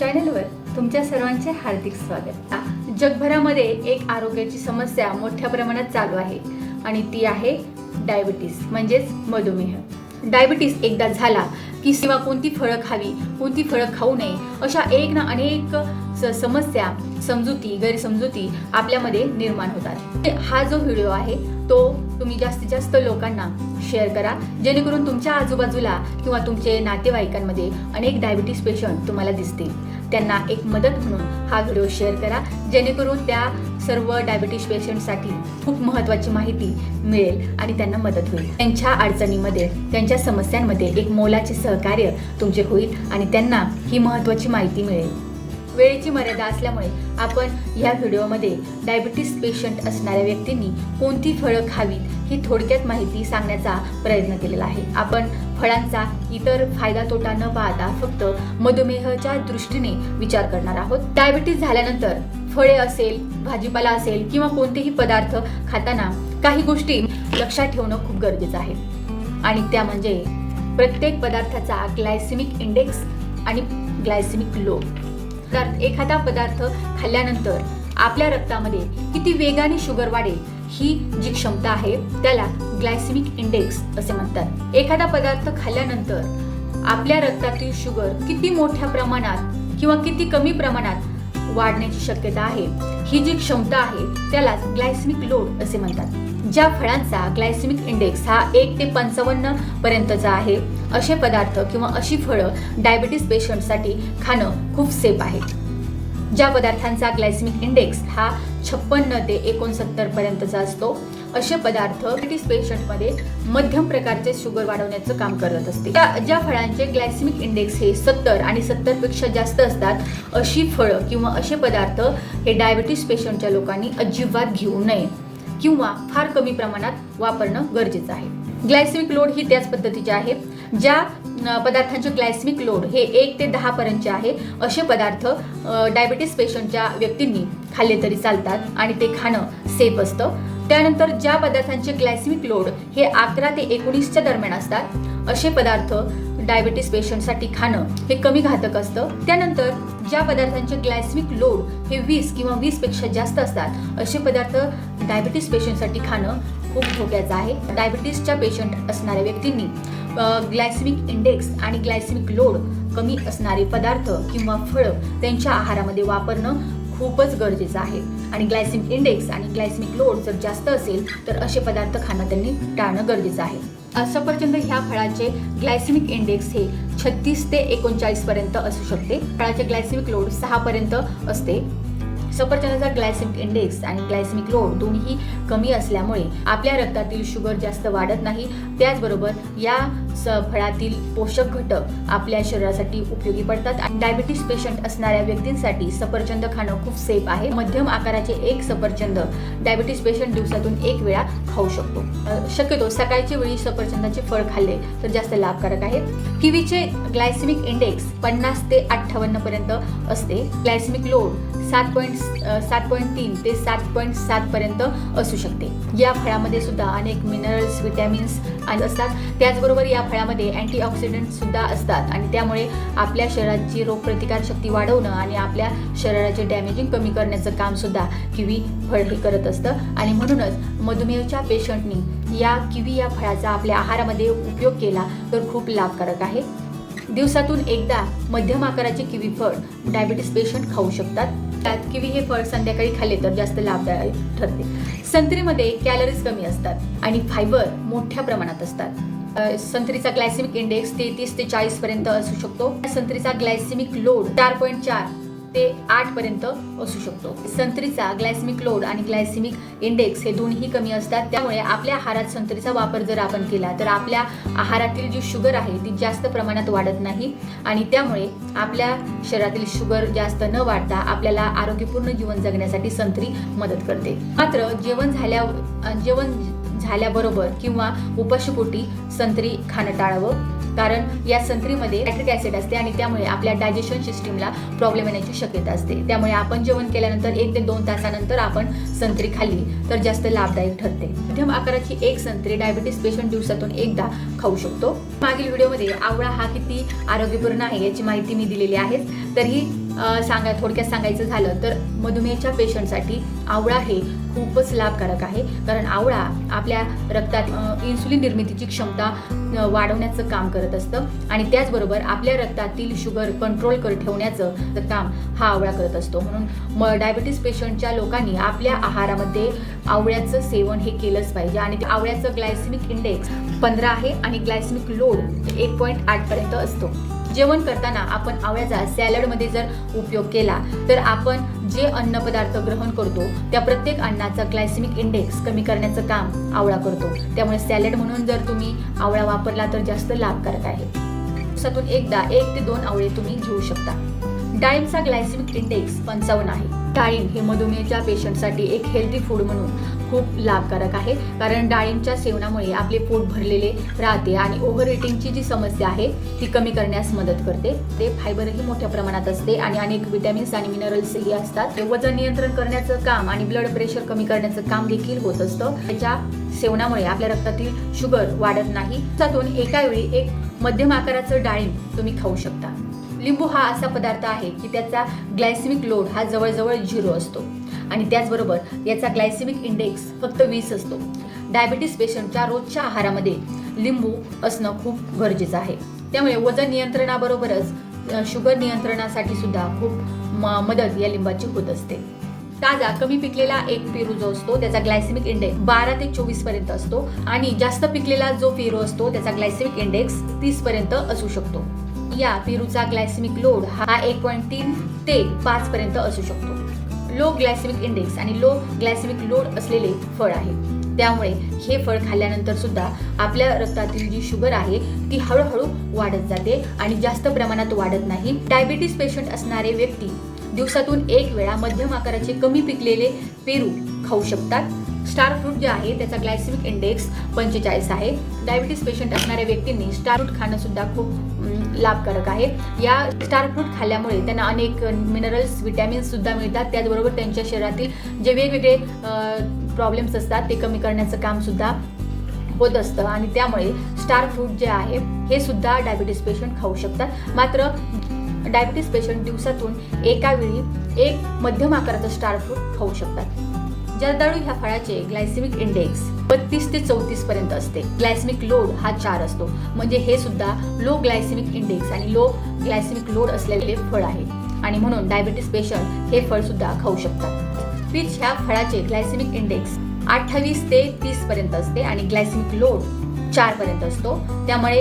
चॅनलवर तुमच्या सर्वांचे हार्दिक स्वागत. जगभरामध्ये एक आरोग्याची समस्या मोठ्या प्रमाणात चालू आहे आणि ती आहे डायबिटीस म्हणजेच मधुमेह. डायबिटीस एकदा झाला की किंवा कोणती फळं खावी कोणती फळं खाऊ नये अशा एक ना अनेक स- समस्या समजुती गैरसमजुती आपल्यामध्ये निर्माण होतात. हा जो व्हिडिओ आहे तो तुम्ही जास्तीत जास्त लोकांना शेअर करा. जेणेकरून तुमच्या आजूबाजूला किंवा तुमचे नातेवाईकांमध्ये अनेक डायबिटीस पेशंट तुम्हाला दिसतील. त्यांना एक मदत म्हणून हा व्हिडिओ शेअर करा. जेणेकरून त्या सर्व डायबिटीस पेशंटसाठी खूप महत्त्वाची माहिती मिळेल आणि त्यांना मदत होईल. त्यांच्या अडचणीमध्ये त्यांच्या समस्यांमध्ये एक मोलाचे सहकार्य तुमचे होईल आणि त्यांना ही महत्त्वाची माहिती मिळेल. वेळेची मर्यादा असल्यामुळे आपण या व्हिडिओमध्ये डायबिटीस पेशंट असणाऱ्या व्यक्तींनी कोणती फळं खावीत ही थोडक्यात माहिती सांगण्याचा प्रयत्न केलेला आहे. आपण फळांचा इतर फायदा तोटा न पाहता फक्त मधुमेहच्या दृष्टीने विचार करणार आहोत. डायबिटीस झाल्यानंतर फळे असेल भाजीपाला असेल किंवा कोणतेही पदार्थ खाताना काही गोष्टी लक्षात ठेवणं खूप गरजेचं आहे. आणि त्या म्हणजे प्रत्येक पदार्थाचा ग्लायसेमिक इंडेक्स आणि ग्लायसेमिक लो पदार्थ एखादा पदार्थ खाल्ल्यानंतर आपल्या रक्तामध्ये किती वेगाने शुगर वाढेल ही जी क्षमता आहे त्याला ग्लायसेमिक इंडेक्स असे म्हणतात. एखादा पदार्थ खाल्ल्यानंतर आपल्या रक्तातील शुगर किती मोठ्या प्रमाणात किंवा किती कमी प्रमाणात वाढण्याची शक्यता आहे ही जी क्षमता आहे त्यालाच ग्लायसेमिक लोड असे म्हणतात. ज्या फळांचा ग्लायसेमिक इंडेक्स हा एक ते पंचावन्न पर्यंतचा आहे असे पदार्थ किंवा अशी फळं डायबिटीस पेशंटसाठी खाणं खूप सेफ आहे. ज्या पदार्थांचा ग्लायसेमिक इंडेक्स हा छप्पन्न ते एकोणसत्तर पर्यंतचा असतो असे पदार्थ डायबिटीस पेशंटमध्ये मध्यम प्रकारचे शुगर वाढवण्याचं काम करत असते. त्या- ज्या फळांचे ग्लायसेमिक इंडेक्स हे सत्तर आणि सत्तरपेक्षा जास्त असतात अशी फळं किंवा असे पदार्थ हे डायबिटीस पेशंटच्या लोकांनी अजिबात घेऊ नये. किंवा फार कमी प्रमाणात वापरणं गरजेचं आहे. ग्लायसेमिक लोड ही त्याच पद्धतीचे आहे. ज्या पदार्थांचे ग्लायसेमिक लोड हे एक ते दहा पर्यंतचे आहे असे पदार्थ डायबिटीस पेशंटच्या व्यक्तींनी खाल्ले तरी चालतात आणि ते खाणं सेफ असतं. त्यानंतर ज्या पदार्थांचे ग्लायसेमिक लोड हे अकरा ते एकोणीसच्या दरम्यान असतात असे पदार्थ डायबिटीस पेशंटसाठी खाणं हे कमी घातक असतं. त्यानंतर ज्या पदार्थांचे ग्लायसमिक लोड हे वीस किंवा वीसपेक्षा जास्त असतात असे पदार्थ डायबिटीस पेशंटसाठी खाणं खूप धोक्याचं आहे. डायबिटीसच्या पेशंट असणाऱ्या व्यक्तींनी ग्लायसेमिक इंडेक्स आणि ग्लायसेमिक लोड कमी असणारे पदार्थ किंवा फळं त्यांच्या आहारामध्ये वापरणं खूपच गरजेचं आहे. आणि ग्लायसेमिक इंडेक्स आणि ग्लायसेमिक लोड जर जास्त असेल तर असे पदार्थ खाणं त्यांनी टाळणं गरजेचं आहे. सफरचंद ह्या फळाचे ग्लायसेमिक इंडेक्स हे छत्तीस ते एकोणचाळीस पर्यंत असू शकते. फळाचे ग्लायसेमिक लोड सहा पर्यंत असते. सफरचंदाचा ग्लायसेमिक इंडेक्स आणि ग्लायसेमिक लोड दोन्ही कमी असल्यामुळे आपल्या रक्तातील शुगर जास्त वाढत नाही. त्याचबरोबर या फळातील पोषक घटक आपल्या शरीरासाठी उपयोगी पडतात. आणि डायबिटीस पेशंट असणाऱ्या व्यक्तींसाठी सफरचंद खाणं खूप सेफ आहे. मध्यम आकाराचे एक सफरचंद डायबिटीस पेशंट दिवसातून एक वेळा खाऊ शकतो. शक्यतो सकाळच्या वेळी सफरचंदाचे फळ खाल्ले तर जास्त लाभकारक आहे. किवीचे ग्लायसेमिक इंडेक्स पन्नास ते अठ्ठावन्न पर्यंत असते. ग्लायसेमिक लोड सात पॉईंट सात पॉईंट तीन ते सात पॉईंट सात पर्यंत असू शकते. या फळामध्ये सुद्धा अनेक मिनरल्स विटॅमिन्स आणि असतात. त्याचबरोबर या फळामध्ये अँटीऑक्सिडंट सुद्धा असतात. आणि त्यामुळे आपल्या शरीराची रोगप्रतिकार शक्ती वाढवणं आणि आपल्या शरीराचे डॅमेजिंग कमी करण्याचं काम सुद्धा किवी फळ हे करत असतं. आणि म्हणूनच मधुमेहच्या पेशंटनी या किवी या फळाचा आपल्या आहारामध्ये उपयोग केला तर खूप लाभकारक आहे. दिवसातून एकदा मध्यम आकाराचे किवी फळ डायबिटीस पेशंट खाऊ शकतात. त्यात किवी हे फळ संध्याकाळी खाल्ले तर जास्त लाभदायक ठरते. संत्रीमध्ये कॅलरीज कमी असतात आणि फायबर मोठ्या प्रमाणात असतात. संत्रीचा ग्लायसेमिक इंडेक्स तेहतीस ते चाळीस पर्यंत असू शकतो. संत्रीचा ग्लायसेमिक लोड चार पॉईंट चार ते आठ पर्यंत असू शकतो. संत्रीचा ग्लायसेमिक लोड आणि ग्लायसेमिक इंडेक्स हे दोन्ही कमी असतात. त्यामुळे आपल्या आहारात संत्रीचा वापर जर आपण केला तर आपल्या आहारातील जी शुगर आहे ती जास्त प्रमाणात वाढत नाही आणि त्यामुळे आपल्या शरीरातील शुगर जास्त न वाढता आपल्याला आरोग्यपूर्ण जीवन जगण्यासाठी संत्री मदत करते. मात्र जेवण झाल्या जेवण झाल्याबरोबर किंवा उपाशीपोटी संत्री खाणं टाळावं. कारण या संत्रीमध्ये लॅक्टिक ॲसिड असते आणि त्यामुळे आपल्या डायजेशन सिस्टीमला प्रॉब्लेम येण्याची शक्यता असते. त्यामुळे आपण जेवण केल्यानंतर एक ते दोन तासानंतर आपण संत्री खाल्ली तर जास्त लाभदायक ठरते. मध्यम आकाराची एक संत्री डायबिटीस पेशंट दिवसातून एकदा खाऊ शकतो. मागील व्हिडिओमध्ये आवळा हा किती आरोग्यपूर्ण आहे याची माहिती मी दिलेली आहे. तरीही सांगा थोडक्यात सांगायचं झालं तर मधुमेहाच्या पेशंटसाठी आवळा हे खूपच लाभकारक आहे. कारण आवळा आपल्या रक्तात इन्सुलिन निर्मितीची क्षमता वाढवण्याचं काम करत असतं. आणि त्याचबरोबर आपल्या रक्तातील शुगर कंट्रोल कर ठेवण्याचं काम हा आवळा करत असतो. म्हणून म डायबिटीस पेशंटच्या लोकांनी आपल्या आहारामध्ये आवळ्याचं सेवन हे केलंच पाहिजे. आणि ते आवळ्याचं ग्लायसेमिक इंडेक्स पंधरा आहे आणि ग्लायसेमिक लोड एक पॉईंट आठपर्यंत असतो. जेवण करताना आपण आवळ्याचा सॅलडमध्ये जर उपयोग केला तर आपण जे अन्नपदार्थ ग्रहण करतो त्या प्रत्येक अन्नाचा ग्लायसेमिक इंडेक्स कमी करण्याचं काम आवळा करतो. त्यामुळे सॅलड म्हणून जर तुम्ही आवळा वापरला तर जास्त लाभकारक आहे. दिवसातून एकदा एक ते दोन आवळे तुम्ही घेऊ शकता. डाळिंबचा ग्लायसेमिक इंडेक्स पंचावन्न आहे. डाळिंब हे मधुमेहच्या पेशंटसाठी एक हेल्दी फूड म्हणून खूप लाभकारक आहे. कारण डाळींच्या सेवनामुळे आपले पोट भरलेले राहते आणि ओव्हर इटिंगची जी समस्या आहे ती कमी करण्यास मदत करते. ते फायबरही मोठ्या प्रमाणात असते आणि अनेक विटॅमिन्स आणि मिनरल्सही असतात. ते वजन नियंत्रण करण्याचं काम आणि ब्लड प्रेशर कमी करण्याचं काम देखील होत असतं. त्याच्या सेवनामुळे आपल्या रक्तातील शुगर वाढत नाही. त्यातून एका वेळी एक मध्यम आकाराचं डाळिंब तुम्ही खाऊ शकता. लिंबू हा असा पदार्थ आहे की त्याचा ग्लायसेमिक लोड हा जवळजवळ झिरो असतो. आणि त्याचबरोबर याचा ग्लायसेमिक इंडेक्स फक्त वीस असतो. डायबिटीस पेशंटच्या रोजच्या आहारामध्ये लिंबू असणं खूप गरजेचं आहे. त्यामुळे वजन नियंत्रणाबरोबरच शुगर नियंत्रणासाठी सुद्धा खूप म- मदत या लिंबाची होत असते. ताजा कमी पिकलेला एक पेरू जो असतो त्याचा ग्लायसेमिक इंडेक्स बारा ते चोवीसपर्यंत असतो आणि जास्त पिकलेला जो पेरू असतो त्याचा ग्लायसेमिक इंडेक्स तीस पर्यंत असू शकतो. या पेरूचा ग्लायसेमिक लोड हा एक पॉईंट तीन ते पाच पर्यंत असू शकतो. लो ग्लायसेमिक इंडेक्स आणि लो ग्लायसेमिक लोड असलेले फळ आहे. त्यामुळे हे फळ खाल्ल्यानंतर सुद्धा आपल्या रक्तातील जी शुगर आहे ती हळूहळू वाढत जाते आणि जास्त प्रमाणात वाढत नाही. डायबिटीस पेशंट असणारे व्यक्ती दिवसातून एक वेळा मध्यम आकाराचे कमी पिकलेले पेरू खाऊ शकतात. स्टार फ्रूट जे आहे त्याचा ग्लायसेमिक इंडेक्स पंचेचाळीस आहे. डायबिटीस पेशंट असणाऱ्या व्यक्तींनी स्टार फ्रूट खाणं सुद्धा खूप लाभकारक आहे. या स्टार फ्रूट खाल्ल्यामुळे त्यांना अनेक मिनरल्स विटॅमिन्स सुद्धा मिळतात. त्याचबरोबर त्यांच्या शरीरातील जे वेगवेगळे प्रॉब्लेम्स असतात ते कमी करण्याचं काम सुद्धा होत असतं. आणि त्यामुळे स्टार फ्रूट जे आहे हे सुद्धा डायबिटीस पेशंट खाऊ शकतात. मात्र डायबिटीस पेशंट दिवसातून एका वेळी एक मध्यम आकाराचं स्टार फ्रूट खाऊ शकतात. जर्दाळू ह्या फळाचे ग्लायसेमिक इंडेक्स बत्तीस ते चौतीस पर्यंत असते. ग्लायसेमिक लोड हा चार असतो. म्हणजे हे सुद्धा लो ग्लायसेमिक इंडेक्स आणि लो ग्लायसेमिक लोड असलेले फळ आहे. आणि म्हणून डायबिटीस पेशंट हे फळ सुद्धा खाऊ शकतात. पीच ह्या फळाचे ग्लायसेमिक इंडेक्स अठ्ठावीस ते तीस पर्यंत असते आणि ग्लायसेमिक लोड चार पर्यंत असतो. त्यामुळे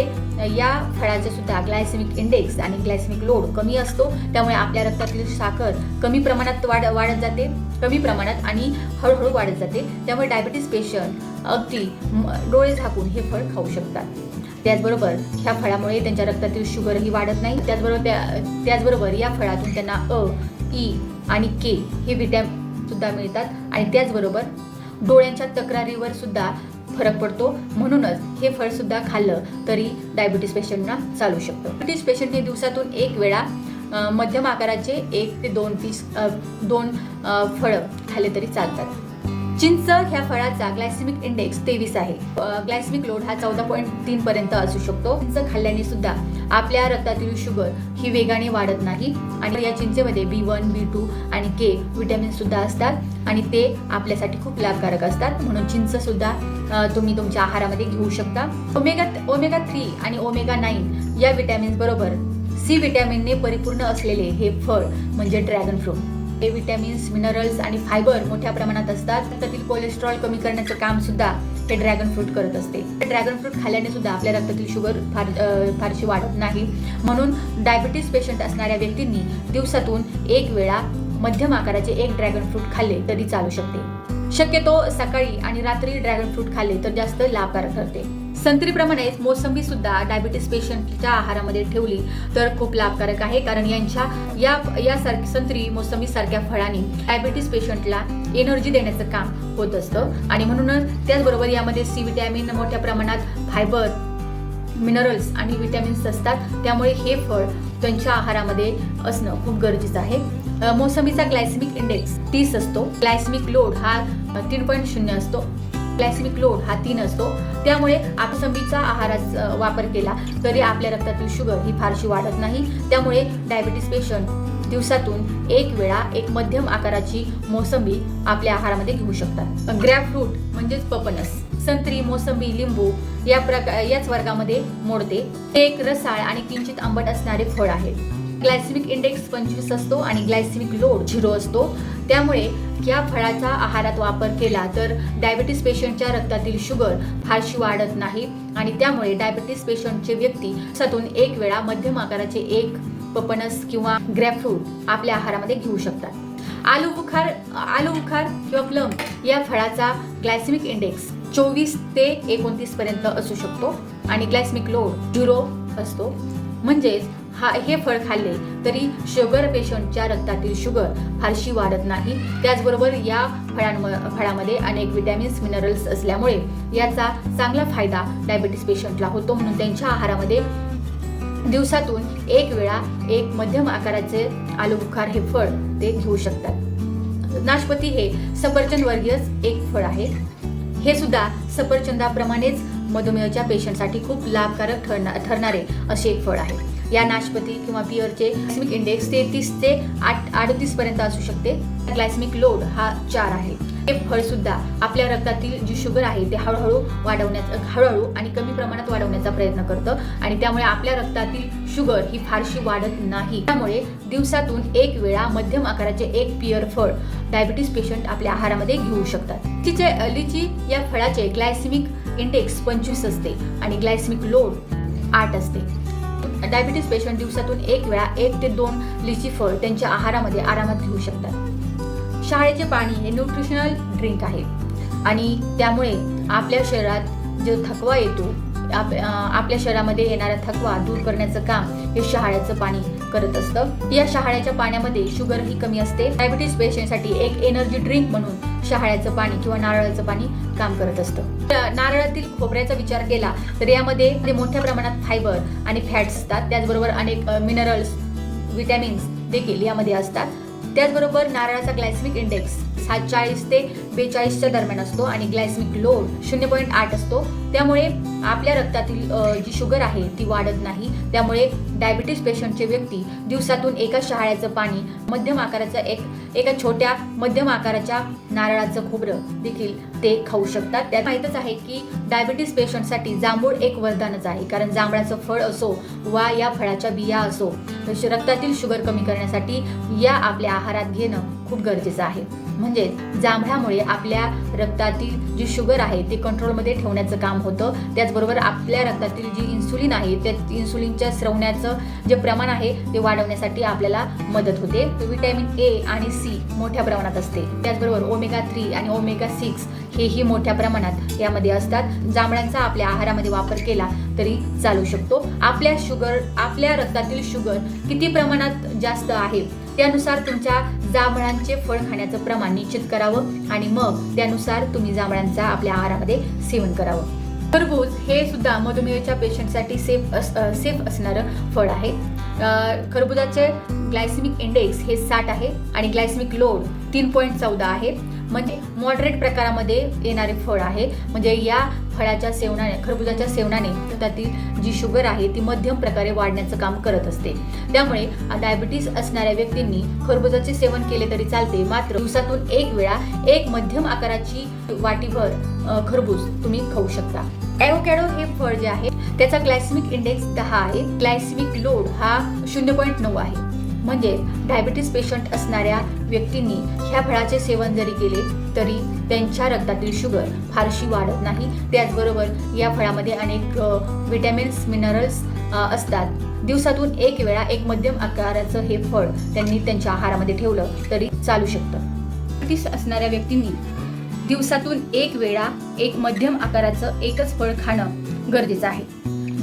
या फळाचे सुद्धा ग्लायसेमिक इंडेक्स आणि ग्लायसेमिक लोड कमी असतो. त्यामुळे आपल्या रक्तातील साखर कमी प्रमाणात वाढ वाढत जाते कमी प्रमाणात आणि हळूहळू वाढत जाते. त्यामुळे डायबिटीस पेशंट अगदी डोळे झाकून हे फळ खाऊ शकतात. त्याचबरोबर ह्या फळामुळे त्यांच्या रक्तातील शुगरही वाढत नाही. त्याचबरोबर त्या त्याचबरोबर या फळातून त्यांना अ ई आणि के हे विटॅमिन सुद्धा मिळतात. आणि त्याचबरोबर डोळ्यांच्या तक्रारीवर सुद्धा फरक पडतो. म्हणूनच हे फळ सुद्धा खाल्लं तरी डायबिटीस पेशंटना चालू शकतं. डायबिटीस पेशंटने दिवसातून एक वेळा मध्यम आकाराचे एक ते दोन पीस दोन फळं खाल्ले तरी चालतात. चिंच ह्या फळाचा ग्लायसेमिक इंडेक्स तेवीस आहे. ग्लायसेमिक लोड हा चौदा पॉईंट तीन पर्यंत असू शकतो. चिंच खाल्ल्याने सुद्धा आपल्या रक्तातील शुगर ही वेगाने वाढत नाही आणि या चिंचेमध्ये बी वन बी टू आणि के विटॅमिन सुद्धा असतात आणि ते आपल्यासाठी खूप लाभकारक असतात. म्हणून चिंच सुद्धा तुम्ही तुमच्या आहारामध्ये घेऊ शकता. ओमेगा ओमेगा थ्री आणि ओमेगा नाईन या विटॅमिन्स बरोबर सी विटॅमिनने परिपूर्ण असलेले हे फळ म्हणजे dragon fruit A vitamins minerals आणि फायबर मोठ्या प्रमाणात असतात. रक्तातील कोलेस्ट्रॉल कमी करण्याचं काम सुद्धा हे ड्रॅगन फ्रूट करत असते. ड्रॅगन फ्रूट खाल्ल्याने सुद्धा आपल्या रक्तातील शुगर फार फारशी वाढत नाही. म्हणून डायबिटीस पेशंट असणाऱ्या व्यक्तींनी दिवसातून एक वेळा मध्यम आकाराचे एक ड्रॅगन फ्रूट खाल्ले तरी चालू शकते. शक्यतो सकाळी आणि रात्री ड्रॅगन फ्रूट खाल्ले तर जास्त लाभकारक ठरते. संत्रीप्रमाणेच मोसंबी सुद्धा डायबिटीस पेशंटच्या आहारामध्ये ठेवली तर खूप लाभकारक आहे. कारण यांच्या या यासारखी संत्री मोसंबी सारख्या फळांनी डायबिटीस पेशंटला एनर्जी देण्याचं काम होत असतं. आणि म्हणूनच त्याचबरोबर यामध्ये सी विटॅमिन मोठ्या प्रमाणात फायबर मिनरल्स आणि विटॅमिन्स असतात. त्यामुळे हे फळ त्यांच्या आहारामध्ये असणं खूप गरजेचं आहे. मोसंबीचा ग्लायसेमिक इंडेक्स तीस असतो. ग्लायसेमिक लोड हा तीन पॉईंट शून्य असतो. ग्लायसेमिक लोड हा तीन असतो. त्यामुळे आपसंबीचा आहाराचा वापर केला तरी आपल्या रक्तातील शुगर ही फारशी वाढत नाही. त्यामुळे डायबिटीस पेशंट दिवसातून एक वेळा एक मध्यम आकाराची मोसंबी आपल्या आहारामध्ये घेऊ शकतात. ग्रॅप फ्रूट म्हणजेच पपनस संत्री मोसंबी लिंबू या प्रकार याच वर्गामध्ये मोडते. हे एक रसाळ आणि किंचित आंबट असणारे फळ आहे. ग्लायसिमिक इंडेक्स पंचवीस असतो आणि ग्लायसिमिक लोड झिरो असतो. त्यामुळे या फळाचा आहारात वापर केला तर डायबिटीस पेशंटच्या रक्तातील शुगर फारशी वाढत नाही आणि त्यामुळे डायबिटीस पेशंटचे व्यक्ती सतून एक वेळा मध्यम आकाराचे एक पपनस किंवा ग्रॅपफ्रूट आपल्या आहारामध्ये घेऊ शकतात. आलू बुखार आलू बुखार किंवा प्लम या फळाचा ग्लायसेमिक इंडेक्स चोवीस ते एकोणतीस पर्यंत असू शकतो आणि ग्लायसेमिक लोड झिरो असतो. म्हणजेच हा हे फळ खाल्ले तरी शुगर पेशंटच्या रक्तातील शुगर फारशी वाढत नाही. त्याचबरोबर या फळांम फळामध्ये अनेक विटॅमिन्स मिनरल्स असल्यामुळे याचा चांगला फायदा डायबिटीस पेशंटला होतो. म्हणून त्यांच्या आहारामध्ये दिवसातून एक वेळा एक मध्यम आकाराचे आलू बुखार हे फळ ते घेऊ शकतात. नाशपती हे सफरचंद वर्गीयच एक फळ आहे. हे सुद्धा सफरचंदाप्रमाणेच मधुमेहाच्या पेशंटसाठी खूप लाभकारक ठरणार ठरणारे असे एक फळ आहे. या नाशपती किंवा बिअरचे ग्लायसमिक इंडेक्स तेहतीस ते आठ अडतीस पर्यंत असू शकते. ग्लायसमिक लोड हा चार आहे. हे फळ सुद्धा आपल्या रक्तातील जी शुगर आहे ते हळूहळू वाढवण्याचा हळूहळू आणि कमी प्रमाणात वाढवण्याचा प्रयत्न करतं आणि त्यामुळे आपल्या रक्तातील शुगर ही फारशी वाढत नाही. त्यामुळे दिवसातून एक वेळा मध्यम आकाराचे एक पिअर फळ डायबिटीस पेशंट आपल्या आहारामध्ये घेऊ शकतात. तिचे लिची या फळाचे ग्लायसेमिक इंडेक्स पंचवीस असते आणि ग्लायसिमिक लोड आठ असते. डायबिटीस पेशंट दिवसातून एक वेळा एक ते दोन लिची फळ त्यांच्या आहारामध्ये आरामात घेऊ शकतात. शाळेचे पाणी हे न्यूट्रिशनल ड्रिंक आहे. आणि त्यामुळे आपल्या शरीरात जो थकवा येतो आप आपल्या शरीरामध्ये येणारा थकवा दूर करण्याचं काम हे शहाळ्याचं पाणी करत असतं. या शहाळ्याच्या पाण्यामध्ये शुगर ही कमी असते. डायबिटीस पेशंटसाठी एक एनर्जी ड्रिंक म्हणून शहाळ्याचं पाणी किंवा नारळाचं पाणी काम करत असतं. नारळातील खोबऱ्याचा विचार केला तर यामध्ये ते मोठ्या प्रमाणात फायबर आणि फॅट्स असतात. त्याचबरोबर अनेक मिनरल्स विटॅमिन्स देखील यामध्ये असतात. त्याचबरोबर नारळाचा ग्लायसमिक इंडेक्स हा चाळीस ते बेचाळीसच्या दरम्यान असतो आणि ग्लायसमिक लोड शून्य पॉईंट आठ असतो. त्यामुळे आपल्या रक्तातील जी शुगर आहे ती वाढत नाही. त्यामुळे डायबिटीस पेशंटचे व्यक्ती दिवसातून एका शहाळ्याचं पाणी मध्यम आकाराचं एक एका छोट्या मध्यम आकाराच्या नारळाचं खोबरं देखील ते खाऊ शकतात. त्यात माहीतच आहे की डायबिटीस पेशंटसाठी जांभूळ एक वरदानच आहे. कारण जांभळाचं फळ असो वा या फळाच्या बिया असो रक्तातील शुगर कमी करण्यासाठी या आपल्या आहारात घेणं खूप गरजेचं आहे. म्हणजे जांभळामुळे आपल्या रक्तातील जी शुगर आहे ते कंट्रोलमध्ये ठेवण्याचं काम होतं. त्याचबरोबर आपल्या रक्तातील जी इन्सुलिन आहे त्या इन्सुलिनच्या स्रवण्याचं जे प्रमाण आहे ते वाढवण्यासाठी आपल्याला मदत होते. विटॅमिन ए आणि सी मोठ्या प्रमाणात असते. त्याचबरोबर ओमेगा थ्री आणि ओमेगा सिक्स हेही मोठ्या प्रमाणात यामध्ये असतात. जांभळांचा आपल्या आहारामध्ये वापर केला तरी चालू शकतो. आपल्या शुगर आपल्या रक्तातील शुगर किती प्रमाणात जास्त आहे त्यानुसार तुमच्या जांभळांचे फळ खाण्याचं प्रमाण निश्चित करावं आणि मग त्यानुसार तुम्ही जांभळांचा आपल्या आहारामध्ये सेवन करावं. खरबूज हे सुद्धा मधुमेहाच्या पेशंटसाठी सेफ अस सेफ असणारं फळ आहे. खरबुजाचे ग्लायसिमिक इंडेक्स हे साठ आहे आणि ग्लायसिमिक लोड तीन पॉईंट चौदा आहे. म्हणजे मॉडरेट प्रकारामध्ये येणारे फळ आहे. म्हणजे या फळाच्या सेवनाने खरबुजाच्या सेवनाने त्यातील जी शुगर आहे ती मध्यम प्रकारे वाढण्याचं काम करत असते. त्यामुळे डायबिटीस असणाऱ्या व्यक्तींनी खरबुजाचे सेवन केले तरी चालते. मात्र दिवसातून एक वेळा एक मध्यम आकाराची वाटीभर खरबूज तुम्ही खाऊ शकता. ॲव्होकॅडो हे फळ जे आहे त्याचा ग्लायसेमिक इंडेक्स दहा आहे. ग्लायसेमिक लोड हा शून्य पॉईंट नऊ आहे. म्हणजे डायबिटीस पेशंट असणाऱ्या व्यक्तींनी ह्या फळाचे सेवन जरी केले तरी त्यांच्या रक्तातील शुगर फारशी वाढत नाही. त्याचबरोबर या फळामध्ये अनेक विटॅमिन्स मिनरल्स असतात. दिवसातून एक वेळा एक मध्यम आकाराचं हे फळ त्यांनी त्यांच्या आहारामध्ये ठेवलं तरी चालू शकतं. डायबिटीस असणाऱ्या व्यक्तींनी दिवसातून एक वेळा एक मध्यम आकाराचं एकच फळ खाणं गरजेचं आहे.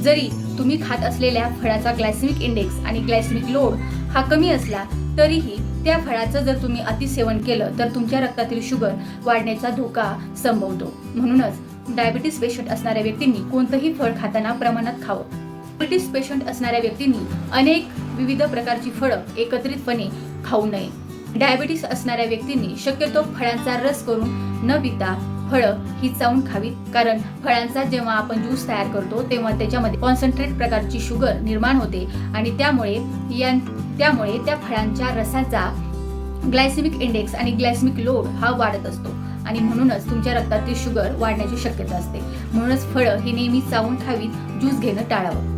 जरी तुम्ही खात असलेल्या फळाचा ग्लायसेमिक इंडेक्स आणि ग्लायसेमिक लोड हा कमी असला तरीही त्या फळाचं जर तुम्ही अतिसेवन केलं तर तुमच्या रक्तातील शुगर वाढण्याचा धोका संभवतो. म्हणूनच डायबिटीस पेशंट असणाऱ्या व्यक्तींनी कोणतंही फळ खाताना प्रमाणात खावं. डायबिटीस पेशंट असणाऱ्या व्यक्तींनी अनेक विविध प्रकारची फळं एकत्रितपणे खाऊ नये. डायबिटीस असणाऱ्या व्यक्तींनी शक्यतो फळांचा रस करून न पिता फळं ही चावून खावीत कारण फळांचा जेव्हा आपण ज्यूस तयार करतो तेव्हा त्याच्यामध्ये कॉन्सन्ट्रेट प्रकारची शुगर निर्माण होते. आणि त्यामुळे या त्यामुळे त्या फळांच्या रसाचा ग्लायसेमिक इंडेक्स आणि ग्लायसेमिक लोड हा वाढत असतो. आणि म्हणूनच तुमच्या रक्तातील शुगर वाढण्याची शक्यता असते. म्हणूनच फळं ही नेहमी चावून खावीत ज्यूस घेणं टाळावं.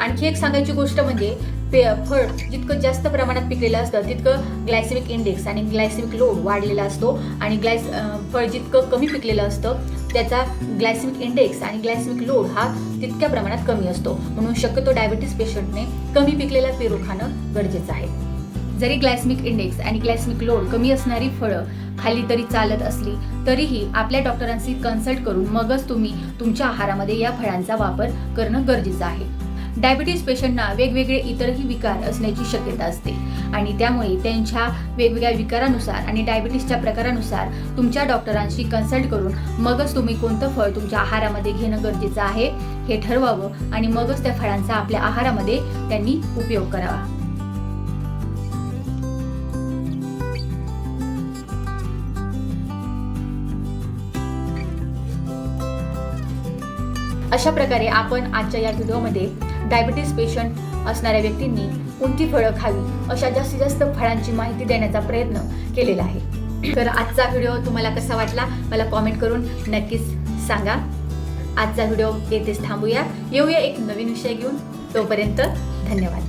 आणखी एक सांगायची गोष्ट म्हणजे पे फळ जितकं जास्त प्रमाणात पिकलेलं असतं तितकं ग्लायसेमिक इंडेक्स आणि ग्लायसेमिक लोड वाढलेला असतो. आणि ग्लायस फळ जितकं कमी पिकलेलं असतं त्याचा ग्लायसेमिक इंडेक्स आणि ग्लायसेमिक लोड हा तितक्या प्रमाणात कमी असतो. म्हणून शक्यतो डायबिटीस पेशंटने कमी पिकलेला पेरू खाणं गरजेचं आहे. जरी ग्लायसेमिक इंडेक्स आणि ग्लायसेमिक लोड कमी असणारी फळं खाल्ली तरी चालत असली तरीही आपल्या डॉक्टरांशी कन्सल्ट करून मगच तुम्ही तुमच्या आहारामध्ये या फळांचा वापर करणं गरजेचं आहे. डायबिटीस पेशंटना वेगवेगळे इतरही विकार असण्याची शक्यता असते. आणि त्यामुळे त्यांच्या वेगवेगळ्या विकारानुसार आणि डायबिटीसच्या प्रकारानुसार तुमच्या डॉक्टरांशी कन्सल्ट करून मगच तुम्ही कोणतं फळ तुमच्या आहारामध्ये घेणं गरजेचं आहे हे ठरवावं आणि मगच त्या फळांचा आपल्या आहारामध्ये त्यांनी उपयोग करावा. अशा प्रकारे आपण आजच्या या व्हिडिओमध्ये डायबिटीस पेशंट असणाऱ्या व्यक्तींनी कोणती फळं खावी अशा जास्तीत जास्त फळांची माहिती देण्याचा प्रयत्न केलेला आहे. तर आजचा व्हिडिओ तुम्हाला कसा वाटला मला कॉमेंट करून नक्कीच सांगा. आजचा व्हिडिओ येथेच थांबूया. येऊया एक नवीन विषय घेऊन. तोपर्यंत धन्यवाद.